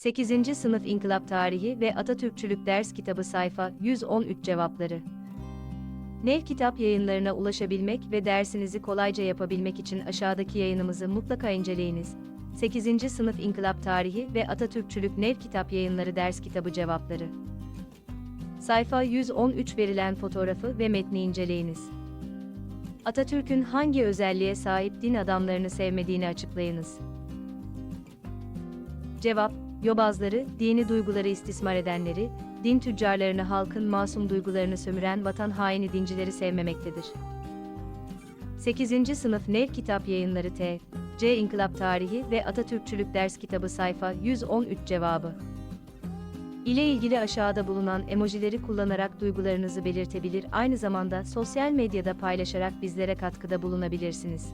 8. Sınıf İnkılap Tarihi ve Atatürkçülük Ders Kitabı Sayfa 113 Cevapları Nev Kitap yayınlarına ulaşabilmek ve dersinizi kolayca yapabilmek için aşağıdaki yayınımızı mutlaka inceleyiniz. 8. Sınıf İnkılap Tarihi ve Atatürkçülük Nev Kitap Yayınları Ders Kitabı Cevapları Sayfa 113 verilen fotoğrafı ve metni inceleyiniz. Atatürk'ün hangi özelliğe sahip din adamlarını sevmediğini açıklayınız. Cevap, yobazları, dini duyguları istismar edenleri, din tüccarlarını halkın masum duygularını sömüren vatan haini dincileri sevmemektedir. 8. Sınıf Nev Kitap Yayınları T. C. İnkılap Tarihi ve Atatürkçülük Ders Kitabı Sayfa 113 Cevabı ile ilgili aşağıda bulunan emojileri kullanarak duygularınızı belirtebilir aynı zamanda sosyal medyada paylaşarak bizlere katkıda bulunabilirsiniz.